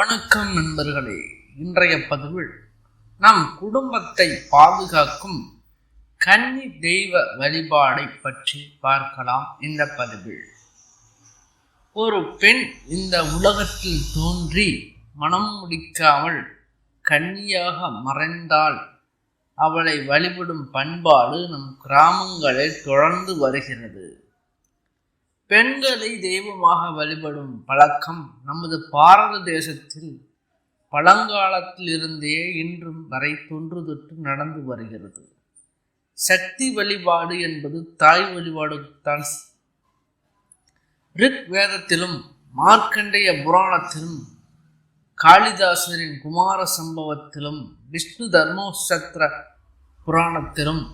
வணக்கம் நண்பர்களே. இன்றைய பதிவில் நம் குடும்பத்தை பாதுகாக்கும் கன்னி தெய்வ வழிபாடை பற்றி பார்க்கலாம் இந்த பதிவில். ஒரு பெண் இந்த உலகத்தில் தோன்றி மனம் முடிக்காமல் கன்னியாக மறைந்தால் அவளை வழிபடும் பண்பாடு நம் கிராமங்களில் தொடர்ந்து வருகிறது. பெண்களை தெய்வமாக வழிபடும் பழக்கம் நமது பாரத தேசத்தில் பழங்காலத்திலிருந்தே இன்றும் வரை தொன்று தொற்று நடந்து வருகிறது. சக்தி வழிபாடு என்பது தாய் வழிபாடுதான் ரிக் வேதத்திலும் மார்க்கண்டேய புராணத்திலும் காளிதாசரின் குமார சம்பவத்திலும் விஷ்ணு தர்மோசத்திர புராணத்திலும்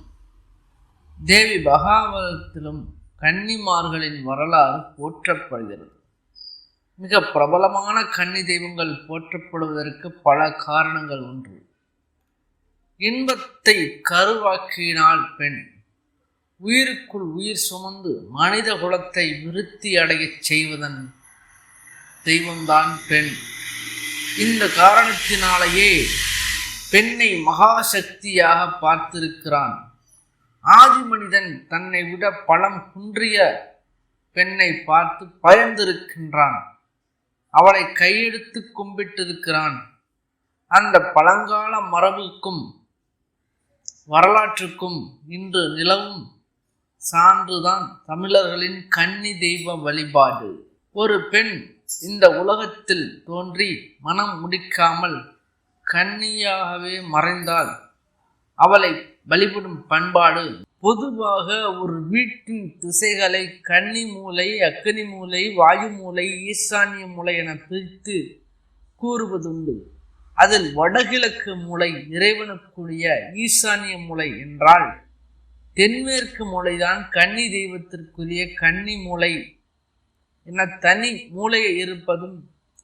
தேவி பகாவதத்திலும் கன்னிமார்களின் வரலாறு போற்றப்படுகிறது. மிக பிரபலமான கன்னி தெய்வங்கள் போற்றப்படுவதற்கு பல காரணங்கள் ஒன்று இன்பத்தை கருவாக்கினால் பெண் உயிருக்குள் உயிர் சுமந்து மனித குலத்தை விருத்தி அடையச் செய்வதன் தெய்வம்தான் பெண். இந்த காரணத்தினாலேயே பெண்ணை மகாசக்தியாக பார்த்திருக்கிறான். ஆதி மனிதன் தன்னை விட பலம் குன்றிய பெண்ணை பார்த்து பயந்திருக்கின்றான். அவளை கையெடுத்து கும்பிட்டிருக்கிறான். அந்த பழங்கால மரபுக்கும் வரலாற்றுக்கும் இன்று நிலவும் சான்றுதான் தமிழர்களின் கன்னி தெய்வ வழிபாடு. ஒரு பெண் இந்த உலகத்தில் தோன்றி மனம் முடிக்காமல் கன்னியாகவே மறைந்தால் அவளை வழிபடும் பண்பாடு. பொதுவாக ஒரு வீட்டின் திசைகளை கன்னி மூலை அக்கனி மூலை வாயு மூலை ஈசானிய மூலை என பிரித்து கூறுவதுண்டு. அதில் வடகிழக்கு மூலை இறைவனுக்குரிய ஈசானிய மூலை என்றால் தென்மேற்கு மூலைதான் கன்னி தெய்வத்திற்குரிய கன்னி மூலை என தனி மூளையை இருப்பதும்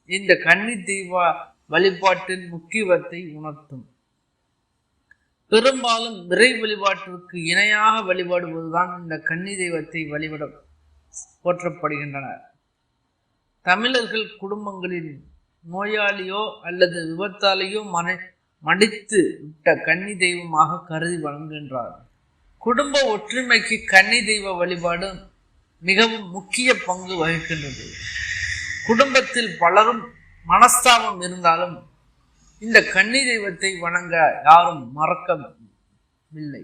இந்த கன்னி தெய்வ வழிபாட்டின் முக்கியத்துவத்தை உணர்த்தும். பெரும்பாலும் விரை வழிபாட்டிற்கு இணையாக வழிபாடுவதுதான் இந்த கன்னி தெய்வத்தை வழிபட போற்றப்படுகின்றனர் தமிழர்கள் குடும்பங்களில் நோயாளியோ அல்லது விபத்தாலேயோ மனை மடித்து விட்ட கன்னி தெய்வமாக கருதி வழங்குகின்றார். குடும்ப ஒற்றுமைக்கு கன்னி தெய்வ வழிபாடு மிகவும் முக்கிய பங்கு வகிக்கின்றது. குடும்பத்தில் பலரும் மனஸ்தாபம் இருந்தாலும் இந்த கன்னி தெய்வத்தை வணங்க யாரும் மறக்கவில்லை.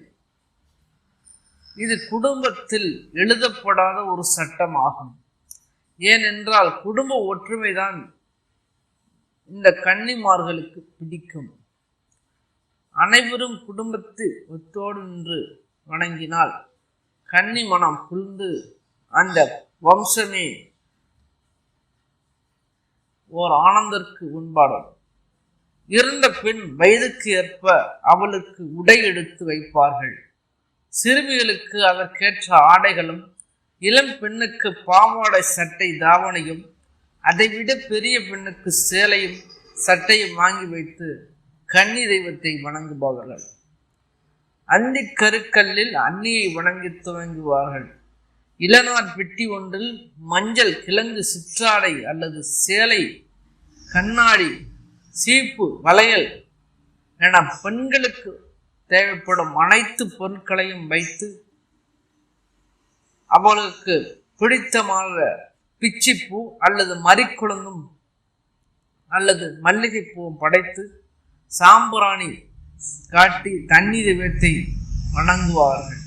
இது குடும்பத்தில் எழுதப்படாத ஒரு சட்டம் ஆகும். ஏனென்றால் குடும்ப ஒற்றுமைதான் இந்த கன்னிமார்களுக்கு பிடிக்கும். அனைவரும் குடும்பத்து ஒத்தோடு நின்று வணங்கினால் கன்னி மனம் குளிர்ந்து அந்த வம்சமே ஓர் ஆனந்தற்கு உண்பாடும் இருந்த பெண் வயதுக்கு ஏற்ப அவளுக்கு உடை எடுத்து வைப்பார்கள். சிறுமிகளுக்கு அதற்கேற்ற ஆடைகளும் இளம் பெண்ணுக்கு பாவாடை சட்டை தாவணையும் அதைவிட பெரிய பெண்ணுக்கு சேலையும் சட்டையும் வாங்கி வைத்து கன்னி தெய்வத்தை வணங்குபவர்கள். அந்தி கருக்கல்லில் அன்னியை வணங்கி துவங்குவார்கள். இளநார் பெட்டி ஒன்றில் மஞ்சள் கிழங்கு சிற்றாடை அல்லது சேலை கண்ணாடி சீப்பு வளையல். என பெண்களுக்கு தேவைப்படும் அனைத்து பொருட்களையும் வைத்து அவளுக்கு பிடித்தமான பிச்சிப்பூ அல்லது மறிக்குழந்தும் அல்லது மல்லிகைப்பூவும் படைத்து சாம்பிராணி காட்டி தண்ணீர் வேட்டை வணங்குவார்கள்.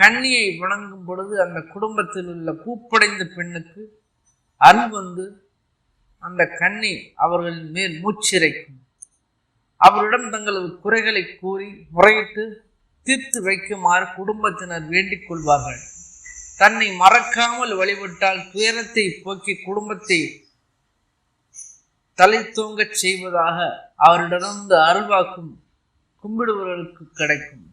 கன்னியை வணங்கும் பொழுது அந்த குடும்பத்தில் உள்ள பூப்படைந்த பெண்ணுக்கு அருள் வந்து அந்த கண்ணி அவர்களின் மேல் மூச்சிறைக்கும். அவரிடம் தங்களது குறைகளை கூறி முறையிட்டு தீர்த்து வைக்குமாறு குடும்பத்தினர் வேண்டிக் கொள்வார்கள். தன்னை மறக்காமல் வழிபட்டால் துயரத்தை போக்கி குடும்பத்தை தலை தூங்கச் செய்வதாக அவரிடமிருந்து அருள்வாக்கும் கும்பிடுபவர்களுக்கு கிடைக்கும்.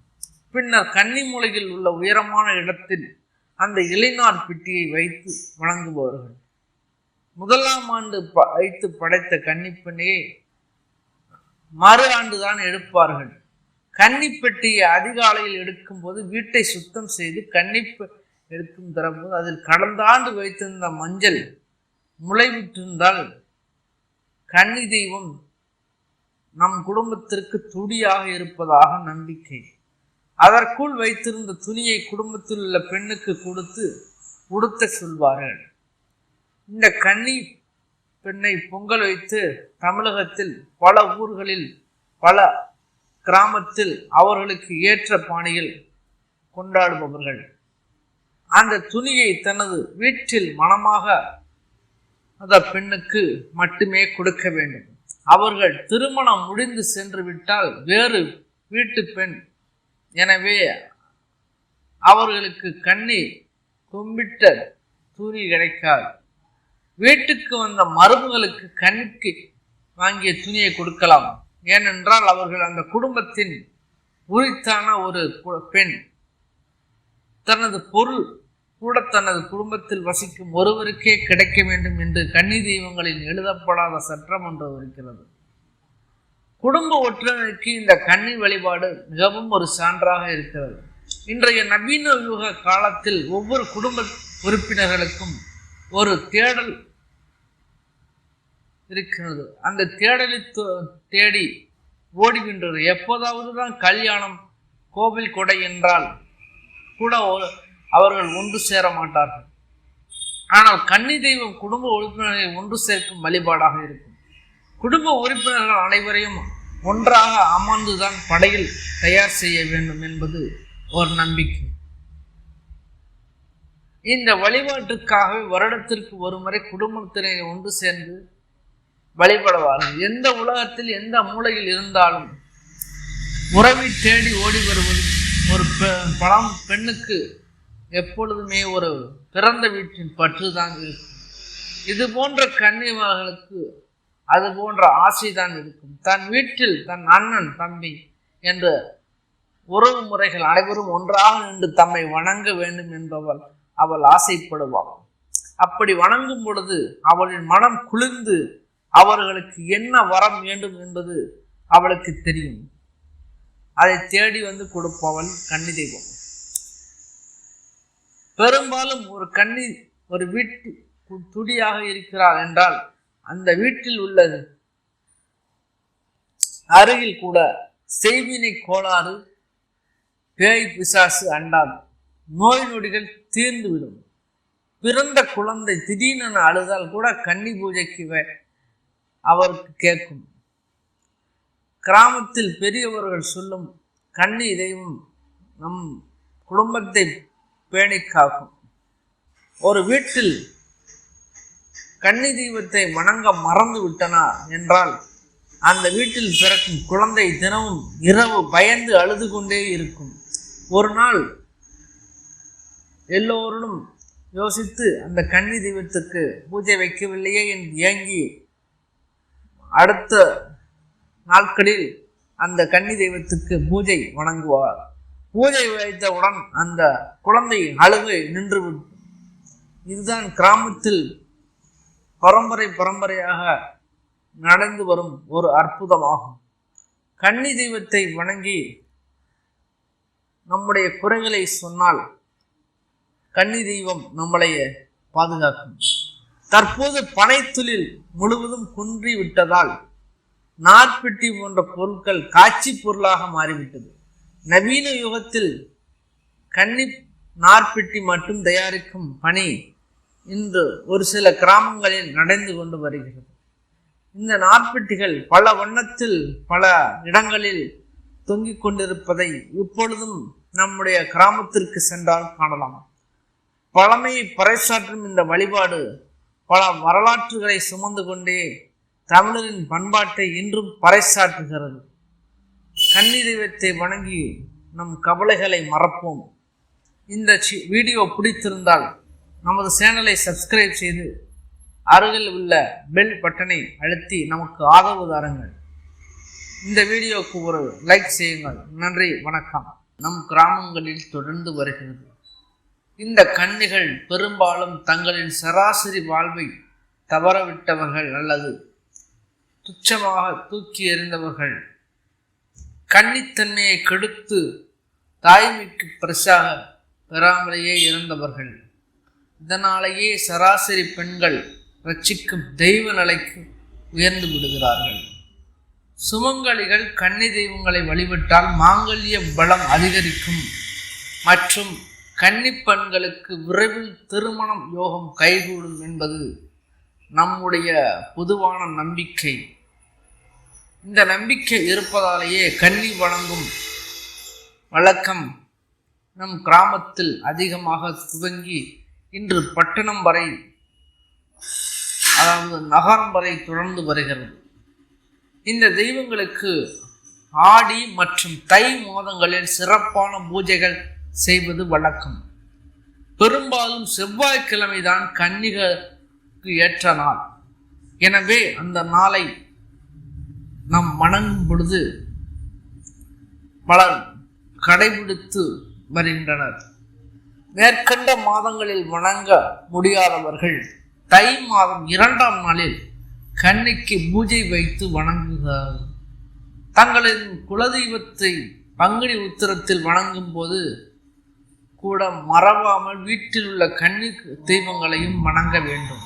பின்னர் கன்னிமூலையில் உள்ள உயரமான இடத்தில் அந்த இளைஞர் பெட்டியை வைத்து வழங்குபவர்கள் முதலாம் ஆண்டு வைத்து படைத்த கன்னிப்பெண்ணையை மறு ஆண்டுதான் எடுப்பார்கள். கன்னிப்பெட்டியை அதிகாலையில் எடுக்கும் போது வீட்டை சுத்தம் செய்து கன்னிப்பு எடுக்கும் தரும்போது அதில் கடந்த ஆண்டு வைத்திருந்த மஞ்சள் முளைவிட்டிருந்தால் கன்னி தெய்வம் நம் குடும்பத்திற்கு துடியாக இருப்பதாக நம்பிக்கை. அதற்குள் வைத்திருந்த துணியை குடும்பத்தில் உள்ள பெண்ணுக்கு கொடுத்து உடுத்த சொல்வார்கள். இந்த கன்னி பெண்ணை பொங்கல் வைத்து தமிழகத்தில் பல ஊர்களில் பல கிராமத்தில் அவர்களுக்கு ஏற்ற பாணியில் கொண்டாடுபவர்கள். அந்த துணியை தனது வீட்டில் மனமாக அந்த பெண்ணுக்கு மட்டுமே கொடுக்க வேண்டும். அவர்கள் திருமணம் முடிந்து சென்று விட்டால் வேறு வீட்டு பெண். எனவே அவர்களுக்கு கண்ணி கும்பிட்ட துணி கிடைக்காது. வீட்டுக்கு வந்த மருமகளுக்கு கண்ணுக்கு வாங்கிய துணியை கொடுக்கலாம். ஏனென்றால் அவர்கள் அந்த குடும்பத்தின் உரித்தான ஒரு பெண். தனது பொருள் கூட தனது குடும்பத்தில் வசிக்கும் ஒருவருக்கே கிடைக்க வேண்டும் என்று கன்னி தெய்வங்களில் எழுதப்படாத சட்டம் ஒன்று இருக்கிறது. குடும்ப ஒற்றுமைக்கு இந்த கன்னி வழிபாடு மிகவும் ஒரு சான்றாக இருக்கிறது. இன்றைய நவீன யுக காலத்தில் ஒவ்வொரு குடும்ப உறுப்பினர்களுக்கும் ஒரு தேடல் இருக்கிறது. அந்த தேடலை தேடி ஓடுகின்றது. எப்போதாவது தான் கல்யாணம் கோவில் கொடை என்றால் கூட அவர்கள் ஒன்று சேர மாட்டார்கள். ஆனால் கன்னி தெய்வம் குடும்ப உறுப்பினர்களை ஒன்று சேர்க்கும் வழிபாடாக இருக்கும். குடும்ப உறுப்பினர்கள் அனைவரையும் ஒன்றாக அமர்ந்துதான் படையில் தயார் செய்ய வேண்டும் என்பது ஒரு நம்பிக்கை. இந்த வழிபாட்டுக்காகவே வருடத்திற்கு ஒரு முறை குடும்பத்தினரை ஒன்று சேர்ந்து வழிபடுவார்கள் எந்த உலகத்தில் எந்த மூலையில் இருந்தாலும் உறவை தேடி ஓடி வருவது ஒரு பெ- பழம் பெண்ணுக்கு எப்பொழுதுமே ஒரு பிறந்த வீட்டின் பற்று தான் இருக்கும். இது போன்ற கன்னிமார்களுக்கு அது போன்ற ஆசை தான் இருக்கும். தன் வீட்டில் தன் அண்ணன் தம்பி என்ற உறவு முறைகள் அனைவரும் ஒன்றாக நின்று தம்மை வணங்க வேண்டும் என்பவள் அவள் ஆசைப்படுவாள். அப்படி வணங்கும் பொழுது அவளின் மனம் குளிர்ந்து அவர்களுக்கு என்ன வரம் வேண்டும் என்பது அவளுக்கு தெரியும். அதை தேடி வந்து கொடுப்பவள் கன்னி தெய்வம். பெரும்பாலும் ஒரு கன்னி ஒரு வீட்டு துடியாக இருக்கிறாள் என்றால் அந்த வீட்டில் உள்ள அருகில் கூட செய்வினை கோளாறு பேய் பிசாசு அண்டாது. நோய் நொடிகள் தீர்ந்துவிடும். பிறந்த குழந்தை திடீரென அழுதால் கூட கன்னி பூஜைக்கு அவருக்கு கேட்கும். கிராமத்தில் பெரியவர்கள் சொல்லும் கண்ணி தெய்வம் நம் குடும்பத்தை பேணி காக்கும் ஒரு வீட்டில் கன்னி தெய்வத்தை வணங்க மறந்து விட்டனா என்றால் அந்த வீட்டில் பிறக்கும் குழந்தை தினமும் இரவு பயந்து அழுது கொண்டே இருக்கும். ஒரு நாள் எல்லோரும் யோசித்து அந்த கன்னி தெய்வத்துக்கு பூஜை வைக்கவில்லையே என்று ஏங்கி அடுத்த நாட்களில் அந்த கன்னி தெய்வத்துக்கு பூஜை வணங்குவார். பூஜை வைத்தவுடன் அந்த குழந்தை அழுகை நின்றுவிடும். இதுதான் கிராமத்தில் பரம்பரை பரம்பரையாக நடந்து வரும் ஒரு அற்புதமாகும். கன்னி தெய்வத்தை வணங்கி நம்முடைய குறைகளை சொன்னால் கன்னி தெய்வம் நம்மளை பாதுகாக்கும். தற்போது பனைத்தொழில் முழுவதும் குன்றி விட்டதால் நாற்பெட்டி போன்ற பொருட்கள் காட்சி பொருளாக மாறிவிட்டது. நவீன யுகத்தில் கன்னி நாற்பெட்டி மட்டும் தயாரிக்கும் பணி இன்று ஒரு சில கிராமங்களில் நடந்து கொண்டு வருகிறது. இந்த நாற்பெட்டிகள் பல வண்ணத்தில் பல இடங்களில் தொங்கிக் கொண்டிருப்பதை இப்பொழுதும் நம்முடைய கிராமத்திற்கு சென்றால் காணலாம். பழமையை பறைசாற்றும் இந்த வழிபாடு பல வரலாற்றுகளை சுமந்து கொண்டே தமிழரின் பண்பாட்டை இன்றும் பறைசாற்றுகிறது. கன்னி தெய்வத்தை வணங்கி நம் கவலைகளை மறப்போம். இந்த வீடியோ பிடித்திருந்தால் நமது சேனலை சப்ஸ்கிரைப் செய்து அருகில் உள்ள பெல் பட்டனை அழுத்தி நமக்கு ஆதரவு தாருங்கள். இந்த வீடியோவுக்கு ஒரு லைக் செய்யுங்கள். நன்றி வணக்கம். நம் கிராமங்களில் தொடர்ந்து வருகிறது. இந்த கன்னிகள் பெரும்பாலும் தங்களின் சராசரி வாழ்வை தவறவிட்டவர்கள் அல்லது துச்சமாக தூக்கி எறிந்தவர்கள். கன்னித்தன்மையை கெடுத்து தாய்மைக்கு பரிசாக பெறாமலேயே இறந்தவர்கள் இதனாலேயே சராசரி பெண்கள் ரட்சிக்கும் தெய்வ நிலைக்கு உயர்ந்து விடுகிறார்கள். சுமங்கலிகள் கன்னி தெய்வங்களை வழிபட்டால் மாங்கல்ய பலம் அதிகரிக்கும் மற்றும் கன்னிப்பெண்களுக்கு விரைவில் திருமணம் யோகம் கைகூடும் என்பது நம்முடைய பொதுவான நம்பிக்கை. இந்த நம்பிக்கை இருப்பதாலேயே கன்னி வழங்கும் வழக்கம் நம் கிராமத்தில் அதிகமாக துவங்கி இன்று பட்டணம் வரை அதாவது நகரம் வரை தொடர்ந்து வருகிறது. இந்த தெய்வங்களுக்கு ஆடி மற்றும் தை மாதங்களில் சிறப்பான பூஜைகள் செய்வது வழக்கம். பெரும்பாலும் செவ்வாய்க்கிழமை தான் கன்னிகளுக்கு ஏற்ற நாள். எனவே அந்த நாளை நாம் வணங்கும் பொழுது பலர் கடைபிடித்து வருகின்றனர். மேற்கண்ட மாதங்களில் வணங்க முடியாதவர்கள் தை மாதம் இரண்டாம் நாளில் கன்னிக்கு பூஜை வைத்து வணங்குகிறார்கள் தங்களின் குலதெய்வத்தை பங்குனி உத்திரத்தில் வணங்கும் போது கூட மறவாமல் வீட்டில் உள்ள கன்னி தெய்வங்களையும் வணங்க வேண்டும்.